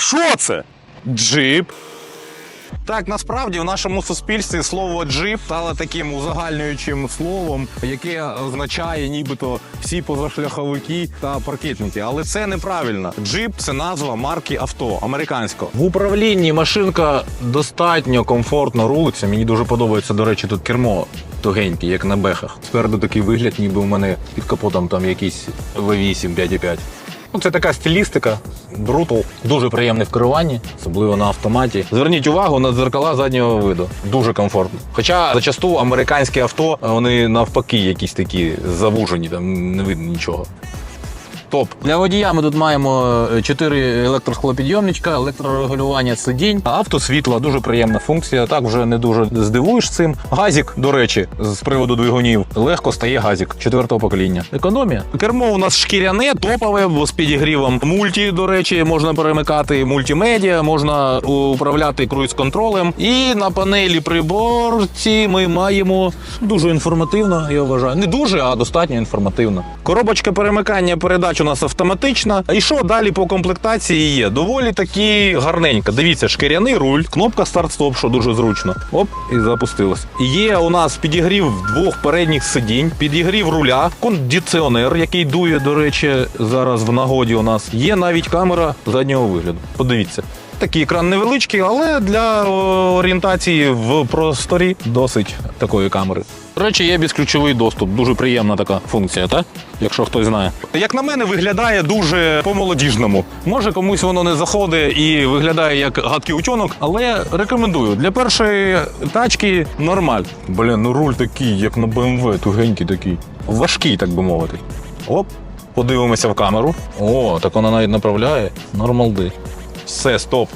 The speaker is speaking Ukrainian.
Що це? Джип. Так, насправді в нашому суспільстві слово джип стало таким узагальнюючим словом, яке означає нібито всі позашляховики та паркетники. Але це неправильно. Джип це назва марки авто американського. В управлінні машинка достатньо комфортно рулиться. Мені дуже подобається, до речі, тут кермо тугеньке, як на бехах. Спереду такий вигляд, ніби у мене під капотом там якийсь V8 5.5. Ну, це така стилістика, брутал, дуже приємний в керуванні, особливо на автоматі. Зверніть увагу на дзеркала заднього виду. Дуже комфортно. Хоча зачасту американські авто, вони навпаки, якісь такі завужені, там не видно нічого. Топ. Для водія ми тут маємо 4 електросклопідйомничка, електрорегулювання сидінь, автосвітло, дуже приємна функція. Так вже не дуже здивуєш цим. Газік, до речі, з приводу двигунів, легко стає газік четвертого покоління. Економія. Кермо у нас шкіряне, топове, бо з підігрівом. Мульті, до речі, можна перемикати мультимедіа, можна управляти круїз-контролем. І на панелі приборці ми маємо дуже інформативно, я вважаю. Не дуже, а достатньо інформативно. Коробочка перемикання передач у нас автоматична. І що далі по комплектації є? Доволі таки гарненька. Дивіться, шкіряний руль, кнопка старт-стоп, що дуже зручно. Оп, і запустилось. Є у нас підігрів двох передніх сидінь, підігрів руля, кондиціонер, який дує, до речі, зараз в нагоді у нас. Є навіть камера заднього вигляду. Подивіться. Такий екран невеличкий, але для орієнтації в просторі досить такої камери. До речі, є безключовий доступ. Дуже приємна така функція, так? Якщо хтось знає. Як на мене, виглядає дуже по-молодіжному. Може, комусь воно не заходить і виглядає як гадкий утюнок, але рекомендую. Для першої тачки нормаль. Блін, ну руль такий, як на BMW, тугенький такий. Важкий, так би мовити. Оп, подивимося в камеру. О, так вона навіть направляє. Нормалди. Все, стоп.